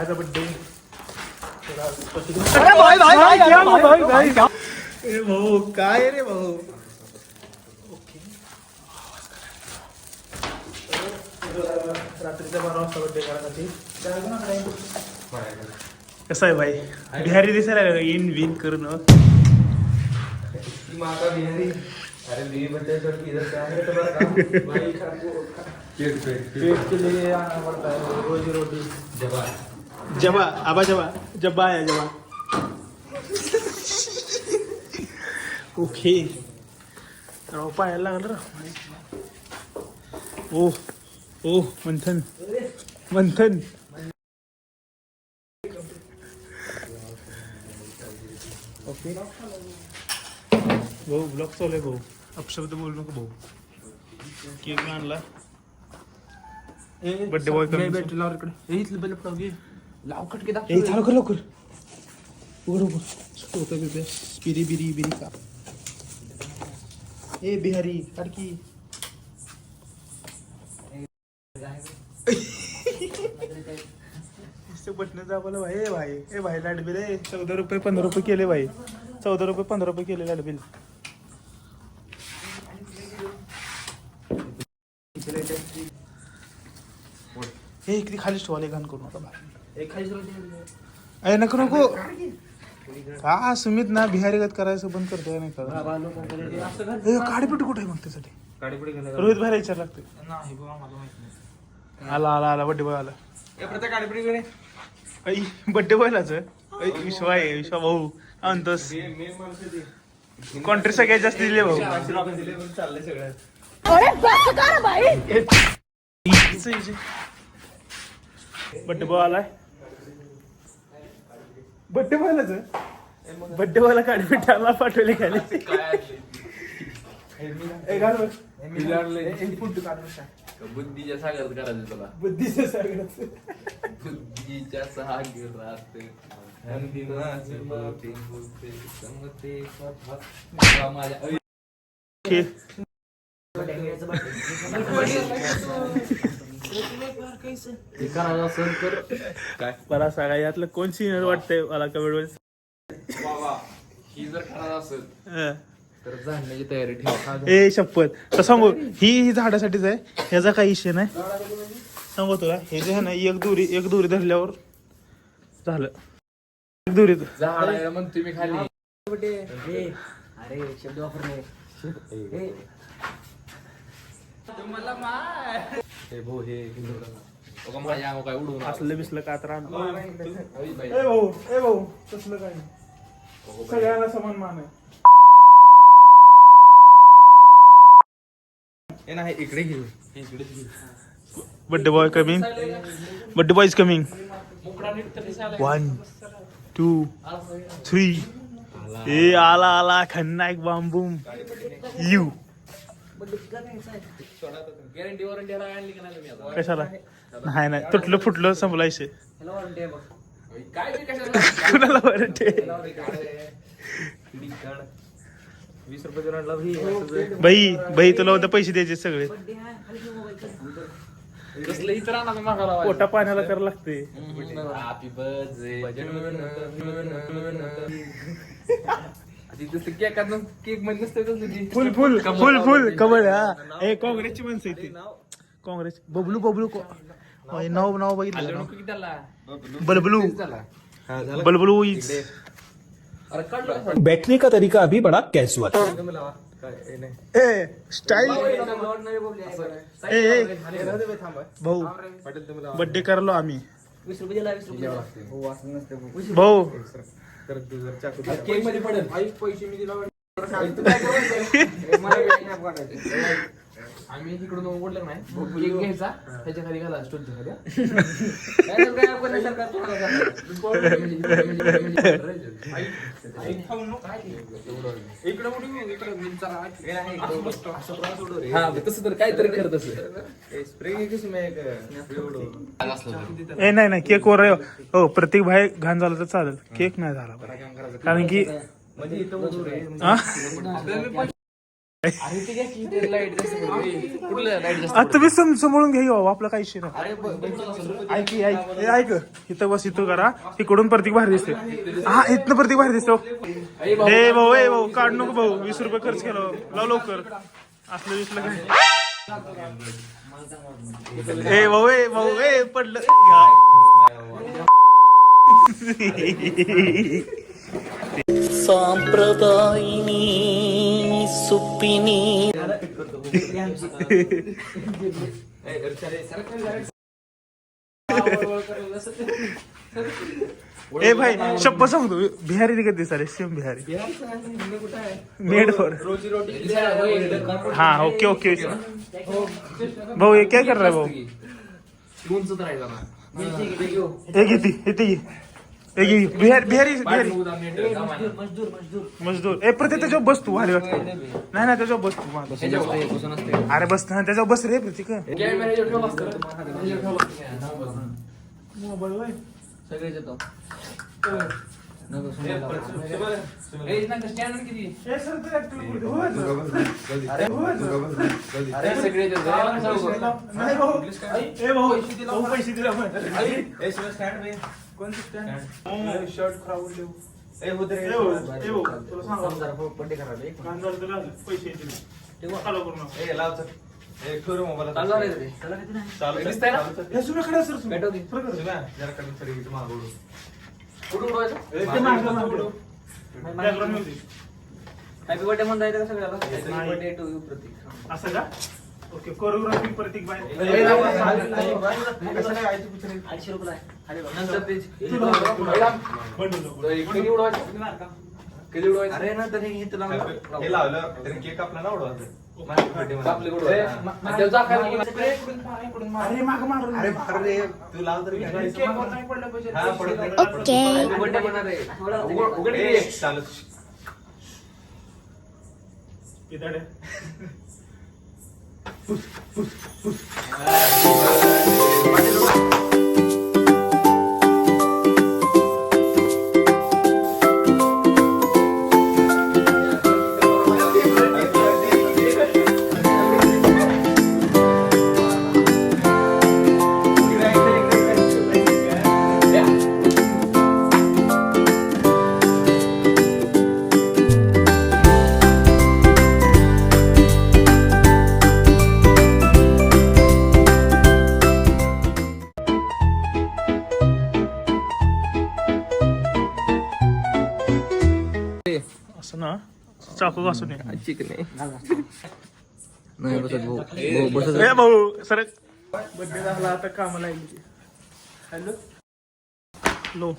भाईचा birthday ए भाऊ काय रे भाऊ रात्रीच्या बारा वाजता बड्डे करायसाठी कसं आहे भाई बिहारी दिसायला इन विन करून माता बिहारी अरे इधर है तो भाई पेट के लिए आना पड़ता है रोजी रोटी जबा आबा जबा जब्बा आहे जबा ओके. राव पायाला लागलं रा. ओ ओ मंथन. मंथन. ओके. भाऊ ब्लॉक चालू आहे भाऊ. अपशब्द बोलू नको भाऊ. केक आणला. बर्थडे बॉय लावकट के ए चालू कर लवकर. उघड उघड. होतं बिबे बिरी बिरी बिरी का ए बिहारी काडकी बटन दाबायला भाई. ए भाई. ए भाई लाइट बिल. ए चौदा रुपये पंधरा रुपये केले भाई. चौदा रुपये पंधरा रुपये केले लाइट बिल. हे किती खाली ठेवाले घाण करू नका भाई अरे नको नको. हा सुमित ना बिहारी गत करायचं बंद करतोय नाही का काडीपिटी कुठे आहे मग त्यासाठी? रोहित भाई विचार लागते नाही बाबा मला माहीत नाही. आला आला आला बड्डे बॉय आला. ए ऐ बड्डे बॉयलाच विश्वा आहे विश्वा भाऊ. काय म्हणतोस. कॉन्ट्री सगळ्यात जास्त दिले भाऊ. दिले पण चाललंय सगळं बड्डे बॉय आलाय. बड्डे बॉयलाच बड्डे बॉयला काडीपिटी आला पाठवले खाली. ए, घाल बघ. बुद्धीच्या सागरात करायचं तुला? बुद्धीचं सागराचं. बुद्धीच्या सागरात. होते समते स्वतः. हे करायचं असेल तर काय मला सांगा यातलं कोण सिनियर वाटतंय मला कमेंट बाबा ही जर करायचं असेल तर जाण्याची तयारी ठेवा. ए शपथ तर सांगू ही ही झाडासाठीच आहे. ह्याचा काही इशे नाही. सांगू तुला हे जे आहे ना एक दोरी एक दोरी धरल्यावर झालं. एक दोरी झाड आहे ना म्हणतो मी खाली. अरे शब्द वापरणे. हे भाऊ हे बघा माझ्या अंगावर काय उडवून असलं बिसलं का तर आणलं. ए भाऊ ए भाऊ तसलं काय नाही. सगळ्यांना समान मान आहे. हे नाही इकडे घे इकडे घे birthday boy coming birthday boy is coming one two three ए आला आला खन्ना एक बांबूम. यू गॅरंटी वॉरंटी आणली का नाही तुम्ही आता? कशाला? नाही नाही. तुटलं फुटलं संपला इशे ह्याला वॉरंटी आहे बघ. काय ते कशाला? कुणाला वीस रुपये आणला भाई. बाई बाई तुला उद्या पैसे द्यायचे सगळे. कसलं इतर आणा मागायला पोटा पाण्याला करावं लागते. हॅपी बर्थडे केकात केकमध्ये नसते तसलं ती. फुल फुल फुल फुल कबड हा। ए काँग्रेसची माणसं येते काँग्रेस बबलू बबलू को- होय, नाव नाव आलं बघितलं नको की त्याला? बलबलू. तेच झाला. हा झालं. बलबलू इज अरे काढलं बैठने का तरीका अभी बड़ा कैजुअल तुम्ही लावा. काय हे नाही. ए स्टाईल ए ए. हे राहू दे बाई, थांबा. भाऊ पाटील तुम्ही लावा. बड्डे करलो आम्ही. वीस रुपये दिला वीस रुपये दिला. हो असं नसते. भाऊ. भाऊ तर तू जर चाकू दिला. केकमध्ये पडेल आई पैसे मी दिला? मला नाही. आम्ही तिकडून ओढलं नाही. केक घ्यायचा त्याच्याखाली घाला खाली. हे. हा मग तसं तर काहीतरी करत हे. ए नाही नाही केक वर हो प्रत्येक भाई घाण झाला तर चालेल. केक नाही झाला. कारण की म्हणजे अरे ते काय की ते लाइट जास्त पडते. ए, कुठलं लाइट जास्त आता तुम्ही सम समोरून घ्या हो, आपलं काही रे. ऐक की, ऐक इथं बस इथं करा. इकडून प्रतीक भारी दिसते हा इथनं प्रतीक भारी दिसतो. ए, भाऊ, हे भाऊ ए भाऊ काढ नको भाऊ. वीस रुपये खर्च केला. लाव लवकर. असलं विसलं काय? ए भाऊ ए भाऊ ए पडलं. सांप्रदायिनी सुप्पिनी ए, भाई शप्प सांगतो. बिहारी दिखत दिसाले सेम बिहारी? Made for. हाँ ओके ओके भाऊ ये क्या कर रहा है भाऊ तर आहे येते ये. बिहार बिहारी. मजदूर मजदूर मजदूर. ए प्रतीक त्याच्यावर बस तू भारी वाटतं. नाही नाही त्याच्यावर बस तू. अरे बस ना त्याच्यावर बस रे प्रतीक. ए, किती? ए. नाही ए पैसे आपण शर्ट खराब होईल ए ए भाऊ तुला सांगा जरा पट्टी करा रे. कांदा तुला पैसे दिले चालू करू नका. चालू झालंय रे. चालू दिसतंय ना? हे सुम्या खड्या सर सुम्या. पेटव दे. जरा कमी थोडी मागं ओढू. कुठं उडवायचं? ते मागं मागं. Background music. हॅपी बर्थडे म्हणता येतं का सगळ्याला नाही. Happy birthday to you Prateek असं का ओके कोरिओग्राफी प्रतीक. अडीचशे रुपये आहे. खाली बघ. नंतर ते तुला- अरे हे लावलं. हे लावलं तरी केक कापला ना उडवायचं Happy birthday चाकू घासून ये. नाही बसत भाऊ. भाऊ बसत ए भाऊ सर बर्थडे झाला आता कामाला येईल हॅलो लो